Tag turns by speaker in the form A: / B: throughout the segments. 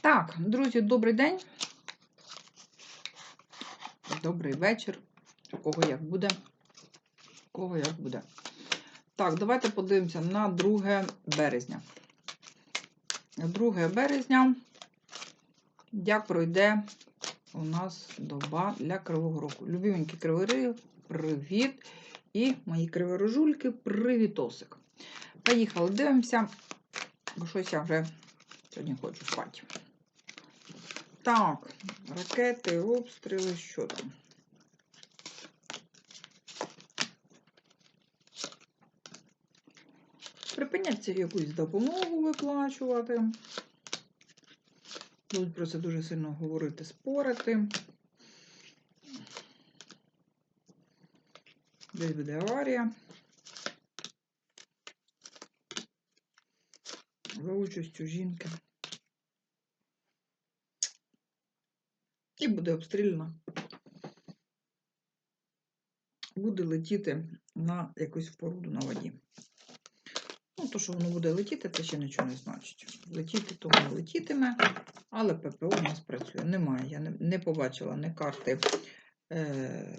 A: Так, друзі, добрий день. Добрий вечір. У кого як буде. У кого як буде. Так, давайте подивимося на 2 березня. 2 березня. Як пройде у нас доба для Кривого Року. Любименькі кривори, привіт. І мої криворожульки, привітосик. Поїхали, дивимося, бо щось я вже сьогодні хочу спати. Так, ракети, обстріли, що там? Припиняться якусь допомогу виплачувати. Будуть про це дуже сильно говорити, спорити. Десь буде аварія. За участю жінки. І буде обстріляна. Буде летіти на якусь споруду на воді. Ну, то, що воно буде летіти, це ще нічого не значить. Летіти то воно летітиме, але ППО у нас працює. Немає. Я не, побачила ні карти е,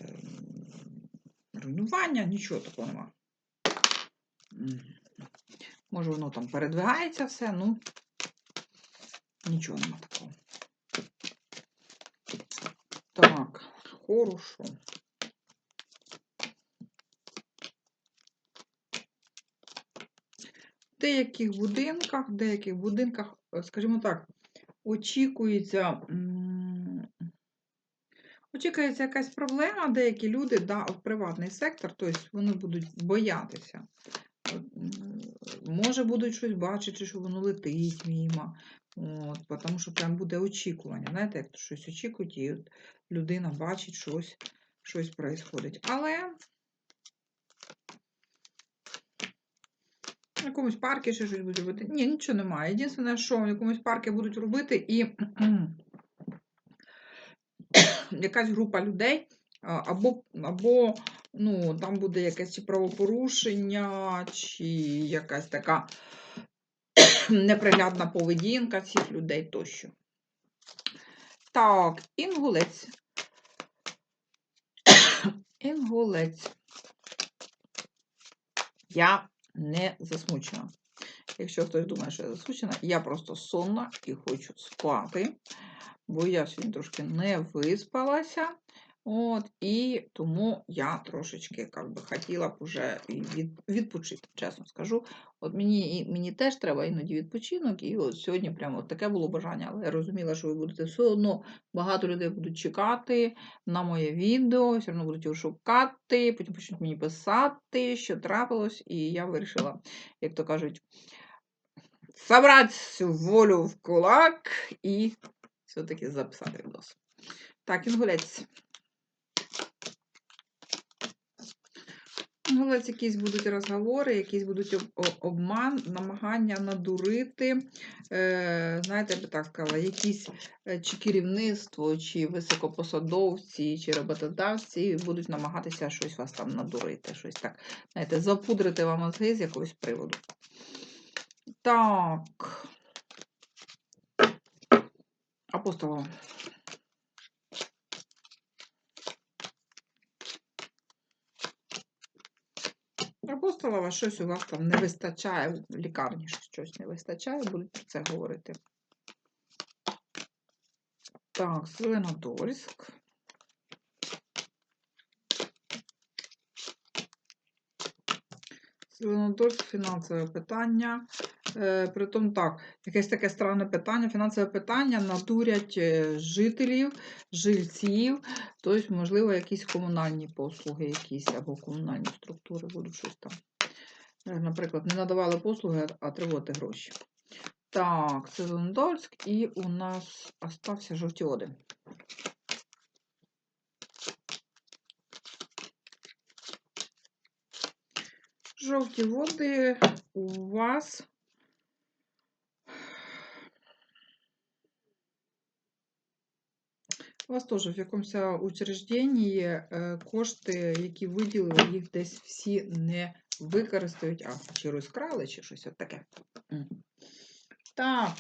A: руйнування, нічого такого нема. Може, воно там передвигається все, ну нічого нема такого. Так, хорошо. В деяких будинках, в деяких будинках, е, скажімо так, очікується, очікується якась проблема, деякі люди да, в приватний сектор, тобто вони будуть боятися. Може, будуть щось бачити, що воно летить мимо. От, тому що прям буде очікування. Знаєте, як щось очікують, і от людина бачить щось, щось происходить. Але в якомусь парку ще щось будуть робити. Ні, нічого немає. Єдине, що в якомусь парку будуть робити, і якась група людей, або, або ну, там буде якесь правопорушення, чи якась така неприглядна поведінка цих людей тощо. Так, інгулець. Інгулець. Я не засмучена. Якщо хтось думає, що я засмучена, я просто сонна і хочу спати, бо я сьогодні трошки не виспалася. От, і тому я трошечки как би, хотіла б уже від, відпочити, чесно скажу. От мені, мені теж треба іноді відпочинок, і от сьогодні прямо от таке було бажання, але я розуміла, що ви будете все одно, багато людей будуть чекати на моє відео, все одно будуть його шукати, потім почнуть мені писати, що трапилось, і я вирішила, як то кажуть, собрати всю волю в кулак і все-таки записати відос. Так, інгулець. Інгулець якісь будуть розговори, якісь будуть обман, намагання надурити. Е, знаєте, я би так сказала, якісь е, чи керівництво, чи високопосадовці, чи роботодавці будуть намагатися щось вас там надурити, щось так, знаєте, запудрити вам мозги з якогось приводу. Так. Апостолова. Апостолова, щось у вас там не вистачає, в лікарні щось не вистачає, будуть про це говорити. Так, Свинодольськ. Свинодольськ, фінансове питання. Е, Притом так, якесь таке странне питання. Фінансове питання надурять е, жителів, жильців, тобто, можливо, якісь комунальні послуги, якісь або комунальні структури будуть щось там. Е, Наприклад, не надавали послуги, а тривоти гроші. Так, це Лондольськ, і у нас остався жовті води. Жовті води у вас. У вас теж в якомусь учрежденні е, кошти, які виділили, їх десь всі не використають, а чи розкрали, чи щось от таке. Так,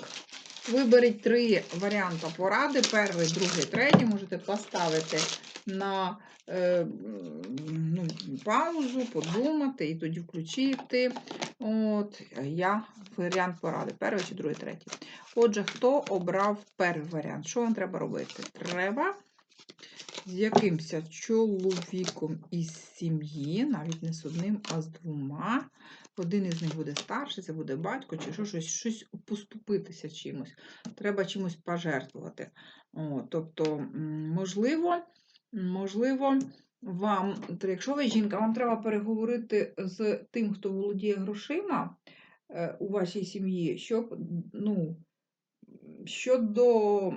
A: Виберіть три варіанти поради. Перший, другий, третій. Можете поставити на е, ну, паузу, подумати і тоді включити. От, я варіант поради. Перший чи другий, третій. Отже, хто обрав перший варіант? Що вам треба робити? Треба з якимось чоловіком із сім'ї, навіть не з одним, а з двома. Один із них буде старший, це буде батько, чи що, щось, щось поступитися чимось. Треба чимось пожертвувати. О, тобто, можливо, можливо, вам, якщо ви жінка, вам треба переговорити з тим, хто володіє грошима у вашій сім'ї, щоб ну, щодо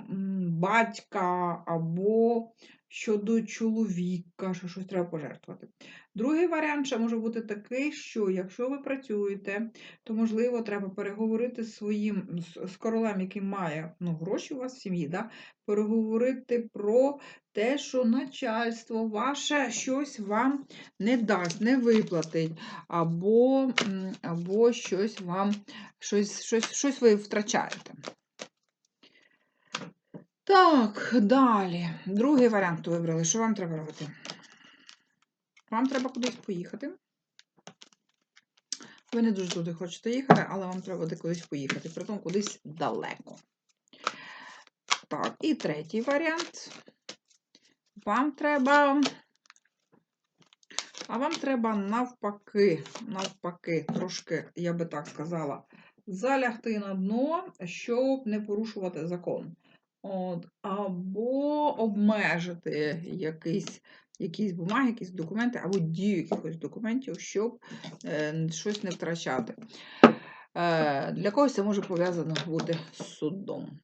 A: батька або щодо чоловіка, що щось треба пожертвувати. Другий варіант ще може бути такий, що якщо ви працюєте, то можливо треба переговорити з своїм з, королем, який має ну, гроші у вас в сім'ї, да? переговорити про те, що начальство ваше щось вам не дасть, не виплатить, або, або щось вам щось, щось, щось ви втрачаєте. Так, далі. Другий варіант вибрали. Що вам треба робити? Вам треба кудись поїхати. Ви не дуже туди хочете їхати, але вам треба буде кудись поїхати. Притом кудись далеко. Так, і третій варіант. Вам треба. А вам треба навпаки, навпаки, трошки, я би так сказала, залягти на дно, щоб не порушувати закон. От, або обмежити якийсь, якісь бумаги, якісь документи, або дію якихось документів, щоб е, щось не втрачати. Е, для когось це може пов'язано бути з судом.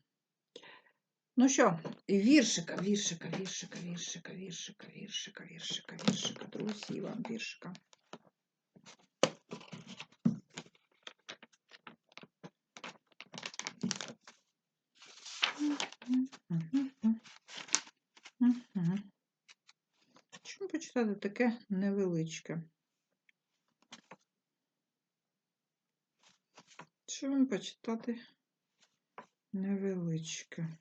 A: Ну що, віршика, віршика, віршика, віршика, віршика, віршика, віршика, віршика, друзі, вам віршика. Що таке невеличке? Що вам почитати невеличке?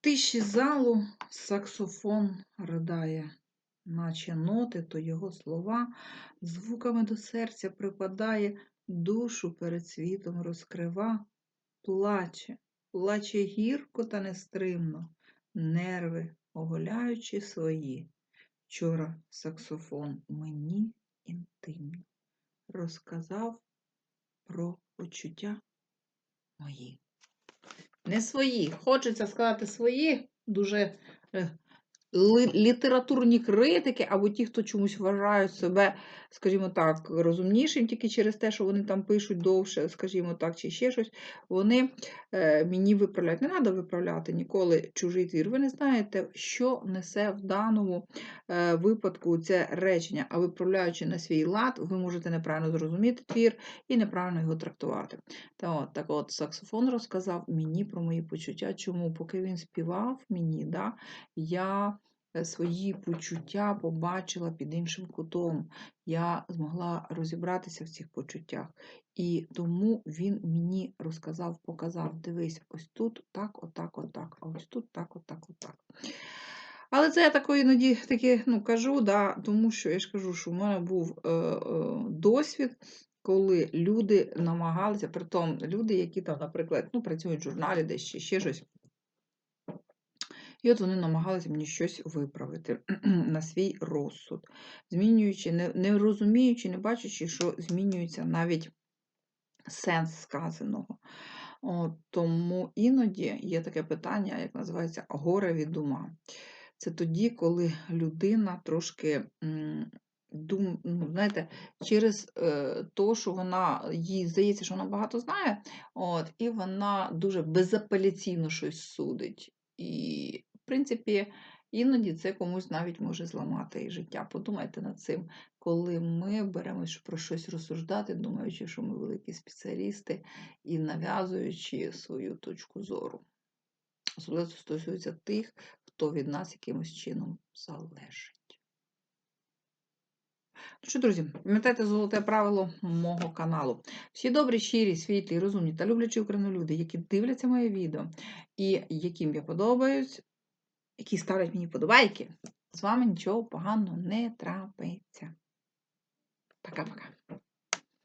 A: Тиші залу саксофон ридає, наче ноти, то його слова звуками до серця припадає, душу перед світом розкрива, плаче, плаче гірко та нестримно, нерви оголяючи свої. Вчора саксофон мені інтимно розказав про почуття мої. Не свої. Хочеться сказати свої, дуже е, літературні критики, або ті, хто чомусь вважають себе, скажімо так, розумнішим тільки через те, що вони там пишуть довше, скажімо так, чи ще щось, вони е, мені виправляють. Не треба виправляти ніколи чужий твір. Ви не знаєте, що несе в даному е, випадку це речення, а виправляючи на свій лад, ви можете неправильно зрозуміти твір і неправильно його трактувати. Та от, так от, саксофон розказав мені про мої почуття. Чому? Поки він співав мені, да, я свої почуття побачила під іншим кутом. Я змогла розібратися в цих почуттях. І тому він мені розказав, показав: дивись, ось тут так, отак, отак, а ось тут так, отак, отак. Але це я такої іноді таки ну, кажу, да, тому що я ж кажу, що в мене був е, е, досвід, коли люди намагалися, притом люди, які там, наприклад, ну, працюють в журналі десь чи ще щось. І от вони намагалися мені щось виправити на свій розсуд, змінюючи, не, не розуміючи, не бачачи, що змінюється навіть сенс сказаного. От, тому іноді є таке питання, як називається горе від ума. Це тоді, коли людина трошки дум, ну, знаєте, через е, то, що вона їй здається, що вона багато знає, от, і вона дуже безапеляційно щось судить. І, принципі, іноді це комусь навіть може зламати і життя. Подумайте над цим, коли ми беремось про щось розсуждати, думаючи, що ми великі спеціалісти і нав'язуючи свою точку зору. Особливо стосується тих, хто від нас якимось чином залежить. Ну що, друзі, пам'ятайте золоте правило мого каналу. Всі добрі, щирі, світлі, розумні та люблячі українолюди, які дивляться моє відео і яким я подобаюсь, які ставлять мені подобайки, з вами нічого поганого не трапиться. Пока-пока.